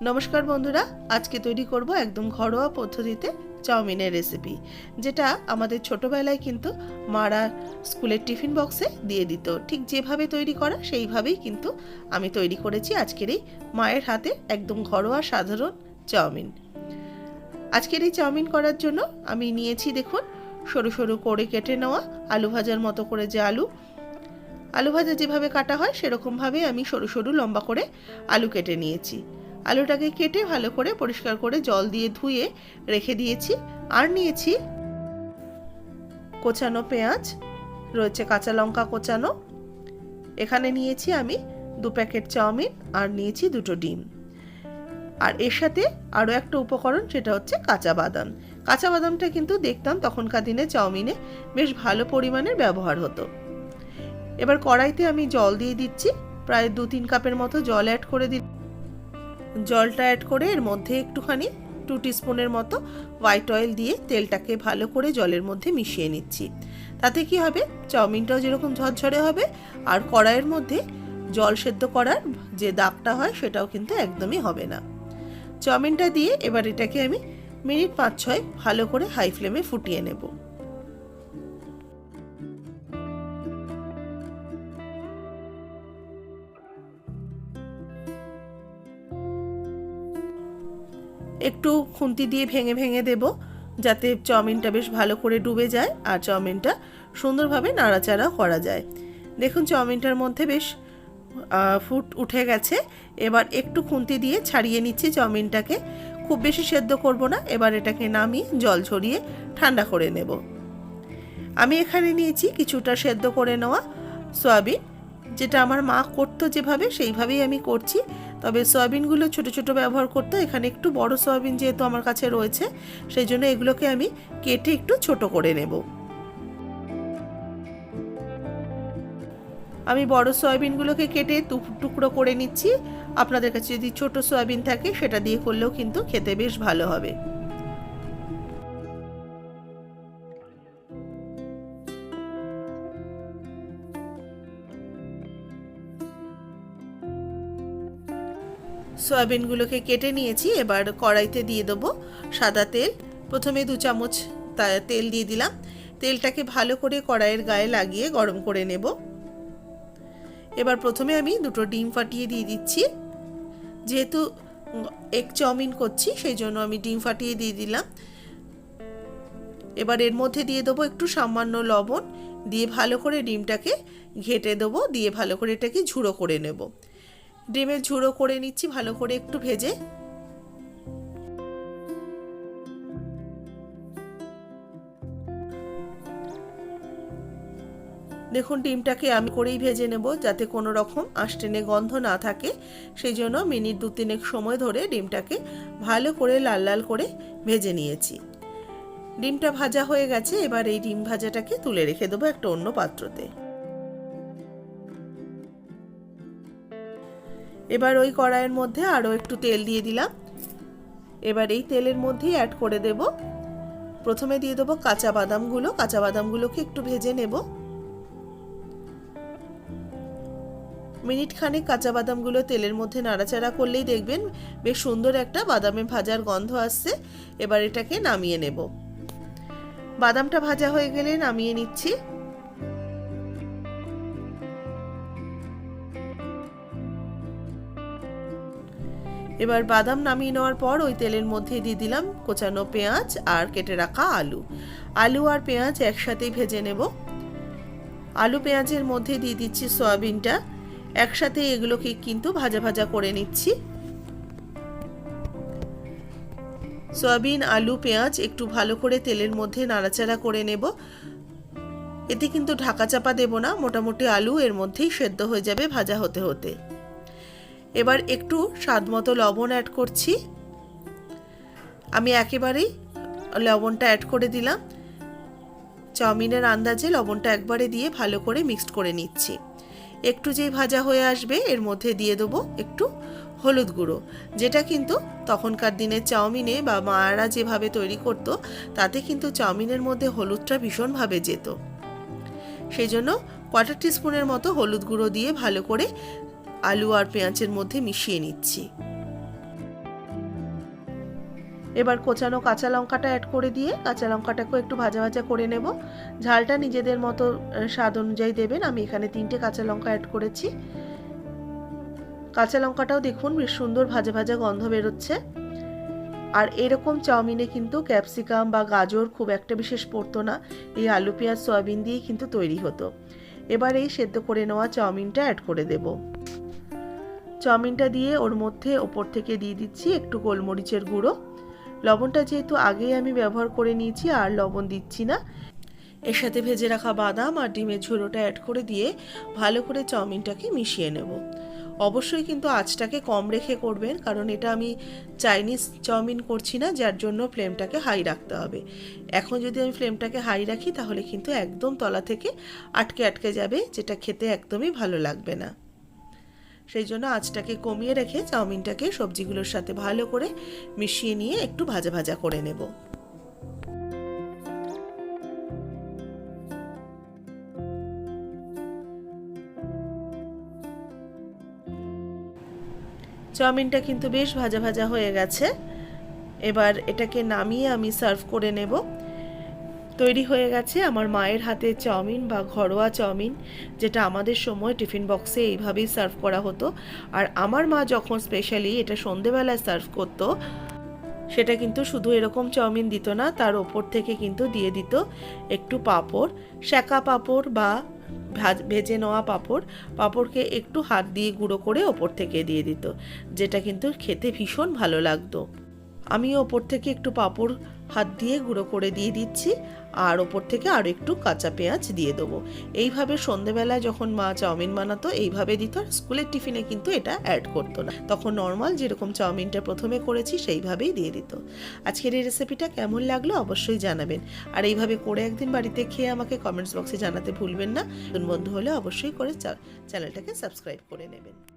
নমস্কার বন্ধুরা, আজকে তৈরি করব একদম ঘরোয়া পদ্ধতিতে চাউমিনের রেসিপি যেটা আমাদের ছোটবেলায় কিন্তু মারা স্কুলের টিফিন বক্সে দিয়ে দিত। ঠিক যেভাবে তৈরি করা, সেইভাবেই কিন্তু আমি তৈরি করেছি আজকের এই মায়ের হাতে একদম ঘরোয়া সাধারণ চাউমিন। আজকের এই চাউমিন করার জন্য আমি নিয়েছি দেখুন, সরু সরু করে কেটে নেওয়া আলু ভাজার মতো করে যে আলু। আলু ভাজা যেভাবে কাটা হয়, সেরকমভাবেই আমি সরু সরু লম্বা করে আলু কেটে নিয়েছি। আলুটাকে কেটে ভালো করে পরিষ্কার করে জল দিয়ে ধুয়ে রেখে দিয়েছি। আর নিয়েছি কোচানো পেঁয়াজ, রয়েছে কাঁচা লঙ্কা কোচানো। এখানে নিয়েছি আমি দু প্যাকেট চাউমিন আর নিয়েছি দুটো ডিম। আর এর সাথে আরও একটা উপকরণ, সেটা হচ্ছে কাঁচা বাদাম। কাঁচা বাদামটা কিন্তু দেখতাম তখনকার দিনে চাউমিনে বেশ ভালো পরিমাণের ব্যবহার হতো। এবার কড়াইতে আমি জল দিয়ে দিচ্ছি। প্রায় দু তিন কাপের মতো জল অ্যাড করে দিই জলটা অ্যাড করে এর মধ্যে একটুখানি টু স্পুনের মতো হোয়াইট অয়েল দিয়ে তেলটাকে ভালো করে জলের মধ্যে মিশিয়ে নিচ্ছি। তাতে কি হবে? চাউমিনটাও যেরকম ঝরঝরে হবে আর কড়াইয়ের মধ্যে জল সেদ্ধ করার যে দাগটা হয় সেটাও কিন্তু একদমই হবে না। চাউমিনটা দিয়ে এবার এটাকে আমি মিনিট পাঁচ ছয় ভালো করে হাই ফ্লেমে ফুটিয়ে নেব। একটু খুন্তি দিয়ে ভেঙে ভেঙে দেব, যাতে চাউমিনটা বেশ ভালো করে ডুবে যায় আর চাউমিনটা সুন্দরভাবে নাড়াচাড়া করা যায়। দেখুন, চাউমিনটার মধ্যে বেশ ফুট উঠে গেছে। এবার একটু খুন্তি দিয়ে ছাড়িয়ে নিচ্ছি চাউমিনটাকে। খুব বেশি সেদ্ধ করব না, এবার এটাকে নামিয়ে জল ঝরিয়ে ঠান্ডা করে নেব। আমি এখানে নিয়েছি কিছুটা সেদ্ধ করে নেওয়া সয়াবিন, যেটা আমার মা করতো যেভাবে, সেইভাবেই আমি করছি। তবে সয়াবিনগুলো ছোট ছোট ব্যবহার করতে এখানে একটু বড় সয়াবিন যেহেতু আমার কাছে রয়েছে, সেই জন্য এগুলোকে আমি কেটে একটু ছোট করে নেব। আমি বড় সয়াবিনগুলোকে কেটে টুকরো করে নিচ্ছি। আপনাদের কাছে যদি ছোট সয়াবিন থাকে, সেটা দিয়ে করলেও কিন্তু খেতে বেশ ভালো হবে। সয়াবিনগুলোকে কেটে নিয়েছি, এবার কড়াইতে দিয়ে দেবো সাদা তেল। প্রথমে দু চামচ তেল দিয়ে দিলাম। তেলটাকে ভালো করে কড়াইয়ের গায়ে লাগিয়ে গরম করে নেব। এবার প্রথমে আমি দুটো ডিম ফাটিয়ে দিয়ে দিচ্ছি। যেহেতু এক চাউমিন করছি, সেই জন্য আমি ডিম ফাটিয়ে দিয়ে দিলাম। এবার এর মধ্যে দিয়ে দেবো একটু সামান্য লবণ। দিয়ে ভালো করে ডিমটাকে ঘেটে দেবো, দিয়ে ভালো করে এটাকে ঝুড়ো করে নেব। ডিমের ঝুড়ো করে নিচ্ছি, ভালো করে একটু ভেজে। দেখুন, ডিমটাকে আমি করেই ভেজে নেব যাতে কোনো রকম আষ্টেনে গন্ধ না থাকে। সেই জন্য মিনিট দু তিনেক সময় ধরে ডিমটাকে ভালো করে লাল লাল করে ভেজে নিয়েছি। ডিমটা ভাজা হয়ে গেছে, এবার এই ডিম ভাজাটাকে তুলে রেখে দেবো একটা অন্য পাত্রতে। এবার ওই কড়াইয়ের মধ্যে আরও একটু তেল দিয়ে দিলাম। এবার এই তেলের মধ্যেই অ্যাড করে দেব। প্রথমে দিয়ে দেবো কাঁচা বাদামগুলো। কাঁচা বাদামগুলোকে একটু ভেজে নেব। মিনিট খানেক কাঁচা বাদামগুলো তেলের মধ্যে নাড়াচাড়া করলেই দেখবেন বেশ সুন্দর একটা বাদামে ভাজার গন্ধ আসছে। এবার এটাকে নামিয়ে নেব। বাদামটা ভাজা হয়ে গেলে নামিয়ে নিচ্ছি। এবার বাদাম নামিয়ে নেওয়ার পর ওই তেলের মধ্যে দিয়ে দিলাম কোচানো পেঁয়াজ আর কেটে রাখা আলু। আলু আর পেঁয়াজ একসাথেই ভেজে নেব। আলু পেঁয়াজের মধ্যে দিয়ে দিচ্ছি সয়াবিনটা। একসাথে এগুলোকে কিন্তু ভাজা ভাজা করে নিচ্ছি। সয়াবিন, আলু, পেঁয়াজ একটু ভালো করে তেলের মধ্যে নাড়াচাড়া করে নেব। এতে কিন্তু ঢাকা চাপা দেব না, মোটামুটি আলু এর মধ্যেই সেদ্ধ হয়ে যাবে ভাজা হতে হতে। এবার একটু স্বাদ মতো লবণ অ্যাড করছি। আমি একেবারেই লবণটা অ্যাড করে দিলাম। চাউমিনের আন্দাজে লবণটা একবারে দিয়ে ভালো করে মিক্সড করে নিচ্ছি। একটু যেই ভাজা হয়ে আসবে, এর মধ্যে দিয়ে দেবো একটু হলুদ গুঁড়ো। যেটা কিন্তু তখনকার দিনের চাউমিনে বা মায়েরা যেভাবে তৈরি করতো, তাতে কিন্তু চাউমিনের মধ্যে হলুদটা ভীষণভাবে যেত। সেই জন্য কোয়ার্টার টিস্পুনের মতো হলুদ গুঁড়ো দিয়ে ভালো করে আলু আর পেঁয়াজের মধ্যে মিশিয়ে নিচ্ছি। এবার কোচানো কাঁচা লঙ্কাটা অ্যাড করে দিয়ে কাঁচা লঙ্কাটাকেও একটু ভাজা ভাজা করে নেব। ঝালটা নিজেদের মতো স্বাদ অনুযায়ী দেবেন। আমি এখানে তিনটে কাঁচা লঙ্কা অ্যাড করেছি। কাঁচা লঙ্কাটাও দেখুন বেশ সুন্দর ভাজা ভাজা গন্ধ বেরোচ্ছে। আর এরকম চাউমিনে কিন্তু ক্যাপসিকাম বা গাজর খুব একটা বিশেষ পড়তো না। এই আলু, পেঁয়াজ, সয়াবিন দিয়েই কিন্তু তৈরি হতো। এবার এই সেদ্ধ করে নেওয়া চাউমিনটা অ্যাড করে দেব। চাউমিনটা দিয়ে ওর মধ্যে ওপর থেকে দিয়ে দিচ্ছি একটু গোলমরিচের গুঁড়ো। লবণটা যেহেতু আগেই আমি ব্যবহার করে নিয়েছি, আর লবণ দিচ্ছি না। এর সাথে ভেজে রাখা বাদাম আর ডিমের ঝোড়োটা অ্যাড করে দিয়ে ভালো করে চাউমিনটাকে মিশিয়ে নেব। অবশ্যই কিন্তু আঁচটাকে কম রেখে করবেন, কারণ এটা আমি চাইনিজ চাউমিন করছি না, যার জন্য ফ্লেমটাকে হাই রাখতে হবে। এখন যদি আমি ফ্লেমটাকে হাই রাখি, তাহলে কিন্তু একদম তলা থেকে আটকে আটকে যাবে, যেটা খেতে একদমই ভালো লাগবে না। সেই জন্য আঁচটাকে কমিয়ে রেখে চাউমিনটাকে সবজিগুলোর সাথে ভালো করে মিশিয়ে নিয়ে একটু ভাজা ভাজা করে নেব। চাউমিনটা কিন্তু বেশ ভাজা ভাজা হয়ে গেছে। এবার এটাকে নামিয়ে আমি সার্ভ করে নেব। তৈরি হয়ে গেছে আমার মায়ের হাতে চাউমিন বা ঘরোয়া চাউমিন, যেটা আমাদের সময় টিফিন বক্সে এইভাবেই সার্ভ করা হতো। আর আমার মা যখন স্পেশালি এটা সন্ধেবেলায় সার্ভ করতো, সেটা কিন্তু শুধু এরকম চাউমিন দিত না, তার ওপর থেকে কিন্তু দিয়ে দিত একটু পাঁপড় শ্যাকা পাঁপড় বা ভেজে নেওয়া পাঁপড়। পাঁপড়কে একটু হাত দিয়ে গুঁড়ো করে ওপর থেকে দিয়ে দিত, যেটা কিন্তু খেতে ভীষণ ভালো লাগতো। আমি ওপর থেকে একটু পাঁপড় হাত দিয়ে গুঁড়ো করে দিয়ে দিচ্ছি, আর ওপর থেকে আরও একটু কাঁচা পেঁয়াজ দিয়ে দেবো। এইভাবে সন্ধেবেলায় যখন মা চাউমিন বানাতো, এইভাবে দিত, আর স্কুলের টিফিনে কিন্তু এটা অ্যাড করতো না। তখন নর্মাল যেরকম চাউমিনটা প্রথমে করেছি, সেইভাবেই দিয়ে দিত। আজকের এই রেসিপিটা কেমন লাগল অবশ্যই জানাবেন। আর এইভাবে করে একদিন বাড়িতে খেয়ে আমাকে কমেন্টস বক্সে জানাতে ভুলবেন না। বন্ধু হলে অবশ্যই করে চ্যানেলটাকে সাবস্ক্রাইব করে নেবেন।